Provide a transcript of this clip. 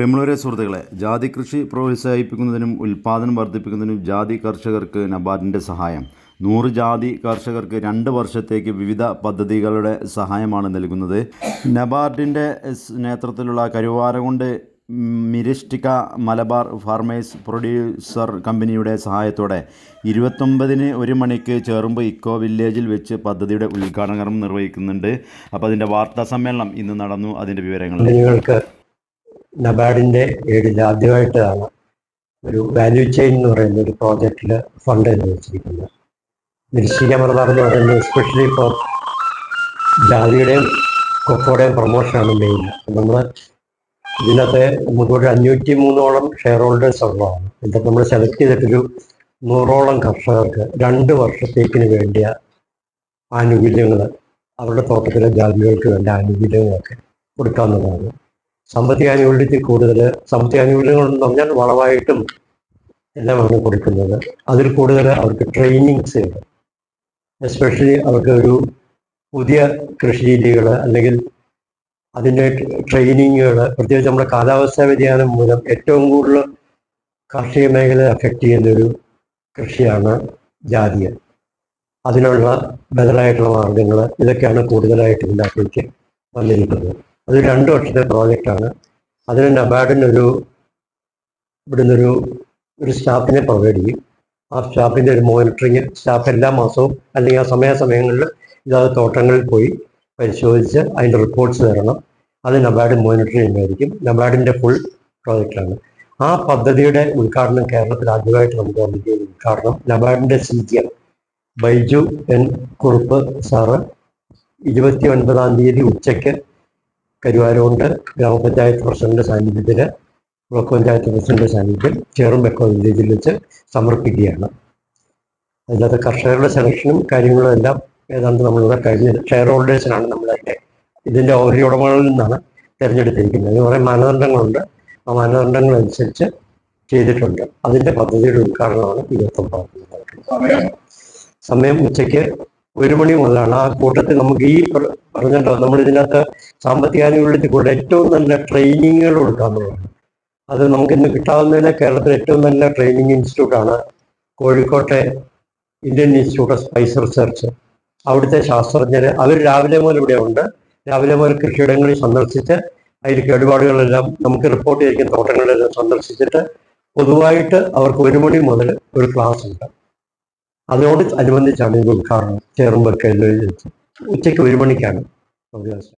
പ്രിയമുള്ളവരെ സുഹൃത്തുക്കളെ ജാതി കൃഷി പ്രോത്സാഹിപ്പിക്കുന്നതിനും ഉൽപ്പാദനം വർദ്ധിപ്പിക്കുന്നതിനും ജാതി കർഷകർക്ക് നബാർഡിന്റെ സഹായം. നൂറ് ജാതി കർഷകർക്ക് രണ്ട് വർഷത്തേക്ക് വിവിധ പദ്ധതികളുടെ സഹായമാണ് നൽകുന്നത്. നബാർഡിന്റെ നേതൃത്വത്തിലുള്ള കരുവാരകുണ്ട് മിരിഷ്ടിക മലബാർ ഫാർമേഴ്സ് പ്രൊഡ്യൂസർ കമ്പനിയുടെ സഹായത്തോടെ ഇരുപത്തൊമ്പതിന് ഒരു മണിക്ക് ചേറുമ്പ് ഇക്കോ വില്ലേജിൽ വെച്ച് പദ്ധതിയുടെ ഉദ്ഘാടനം നിർവഹിക്കുന്നുണ്ട്. അപ്പോൾ അതിന്റെ വാർത്താ സമ്മേളനം ഇന്ന് നടന്നു. അതിന്റെ വിവരങ്ങൾ കമ്പനികൾക്ക് നബാർഡിന്റെ ഏഴിൽ ആദ്യമായിട്ടാണ് ഒരു വാല്യൂ ചെയിൻ എന്ന് പറയുന്ന ഒരു പ്രോജക്റ്റിൽ ഫണ്ട് അനുവദിച്ചിരിക്കുന്നത്. നിശ്ചിക മറന്നു പറയുന്നത് എസ്പെഷ്യലി ഫോർ ജാതിയുടെയും കൊക്കോടെയും പ്രൊമോഷനാണ് മെയിൻ നമ്മൾ ഇതിനകത്ത് നമുക്കൊരു അഞ്ഞൂറ്റി മൂന്നോളം ഷെയർ ഹോൾഡേഴ്സ് ഉള്ളതാണ്. ഇതൊക്കെ നമ്മൾ സെലക്ട് ചെയ്തിട്ടൊരു നൂറോളം കർഷകർക്ക് രണ്ട് വർഷത്തേക്കിന് വേണ്ടിയ ആനുകൂല്യങ്ങൾ അവരുടെ തോട്ടത്തിലെ ജാതികൾക്ക് വേണ്ട ആനുകൂല്യങ്ങളൊക്കെ കൊടുക്കാവുന്നതാണ്. സാമ്പത്തിക ആനുകൂല്യത്തിൽ കൂടുതൽ സാമ്പത്തിക ആനുകൂല്യങ്ങൾ എന്ന് പറഞ്ഞാൽ വളമായിട്ടും എല്ലാമാണ് കൊടുക്കുന്നത്. അതിൽ കൂടുതൽ അവർക്ക് ട്രെയിനിങ്സ് എസ്പെഷ്യലി അവർക്ക് ഒരു പുതിയ കൃഷി രീതികൾ അല്ലെങ്കിൽ അതിന്റെ ട്രെയിനിങ്ങുകൾ പ്രത്യേകിച്ച് നമ്മുടെ കാലാവസ്ഥാ വ്യതിയാനം മൂലം ഏറ്റവും കൂടുതൽ കാർഷിക മേഖല അഫക്റ്റ് ചെയ്യുന്ന ഒരു കൃഷിയാണ് ജാതിയ. അതിനുള്ള ബദലായിട്ടുള്ള മാർഗങ്ങൾ ഇതൊക്കെയാണ് കൂടുതലായിട്ട് ഇതിനകത്തേക്ക് വന്നിരിക്കുന്നത്. അത് രണ്ട് വർഷത്തെ പ്രോജക്റ്റാണ്. അതിന് നബാർഡിനൊരു ഇവിടുന്ന് ഒരു ഒരു സ്റ്റാഫിനെ പ്രൊവൈഡ് ചെയ്യും. ആ സ്റ്റാഫിന്റെ ഒരു മോണിറ്ററിങ് സ്റ്റാഫ് എല്ലാ മാസവും അല്ലെങ്കിൽ ആ സമയാസമയങ്ങളിൽ ഇതാത് തോട്ടങ്ങളിൽ പോയി പരിശോധിച്ച് അതിന്റെ റിപ്പോർട്ട്സ് തരണം. അത് നബാർഡ് മോണിറ്ററിങ് ചെയ്യുന്നതായിരിക്കും നബാർഡിന്റെ ഫുൾ പ്രോജക്റ്റാണ്. ആ പദ്ധതിയുടെ ഉദ്ഘാടനം കേരളത്തിൽ ആദ്യമായിട്ട് നമുക്ക് വന്നിരിക്കുന്ന ഉദ്ഘാടനം നബാർഡിന്റെ C G M Baiju N Kurup sir ഇരുപത്തി ഒൻപതാം തീയതി ഉച്ചയ്ക്ക് കരുവാരോണ്ട് ഗ്രാമപഞ്ചായത്ത് പ്രസിഡന്റ് സാന്നിധ്യത്തിൽ ബ്ലോക്ക് പഞ്ചായത്ത് പ്രസിഡന്റ് സാന്നിധ്യം ചേറുംബെക്കോ വില്ലേജിൽ വെച്ച് സമർപ്പിക്കുകയാണ്. അതിനകത്ത് കർഷകരുടെ സെലക്ഷനും കാര്യങ്ങളും എല്ലാം ഏതാണ്ട് നമ്മളിവിടെ കഴിഞ്ഞ ഷെയർ ഹോൾഡേഴ്സിനാണ് നമ്മളതിന്റെ ഇതിന്റെ ഓഹരി ഉടമകളിൽ നിന്നാണ് തിരഞ്ഞെടുത്തിരിക്കുന്നത്. കുറേ മാനദണ്ഡങ്ങളുണ്ട്. ആ മാനദണ്ഡങ്ങൾ അനുസരിച്ച് ചെയ്തിട്ടുണ്ട്. അതിന്റെ പദ്ധതിയുടെ ഉദ്ഘാടനമാണ് ഇരുപത്തൊമ്പതാം സമയം ഉച്ചയ്ക്ക് ഒരു മണി മുതലാണ്. ആ കൂട്ടത്തിൽ നമുക്ക് ഈ പറഞ്ഞിട്ടുണ്ടോ നമ്മൾ ഇതിനകത്ത് സാമ്പത്തിക ആനുകൂല്യത്തിൽ കൂടെ ഏറ്റവും നല്ല ട്രെയിനിങ്ങുകൾ കൊടുക്കാമെന്നുള്ളതാണ് അത് നമുക്ക് ഇന്ന് കിട്ടാവുന്നതിന് കേരളത്തിലെ ഏറ്റവും നല്ല ട്രെയിനിങ് ഇൻസ്റ്റിറ്റ്യൂട്ടാണ് കോഴിക്കോട്ടെ Indian Institute of Spice Research. അവിടുത്തെ ശാസ്ത്രജ്ഞർ അവർ രാവിലെ മുതൽ ഇവിടെ ഉണ്ട്. രാവിലെ മുതൽ കൃഷിയിടങ്ങളിൽ സന്ദർശിച്ച് അതിൽ കേടുപാടുകളെല്ലാം നമുക്ക് റിപ്പോർട്ട് ചെയ്തിരിക്കുന്ന തോട്ടങ്ങളെല്ലാം സന്ദർശിച്ചിട്ട് പൊതുവായിട്ട് അവർക്ക് ഒരു മണി മുതൽ ഒരു ക്ലാസ് ഉണ്ട്. അതിനോട് അനുബന്ധിച്ചാണ് ഇത് ഉദ്ഘാടനം. ചേർമ്പൊക്കെ ഉച്ചയ്ക്ക് ഒരു മണിക്കാണ്. ഒരു ദിവസം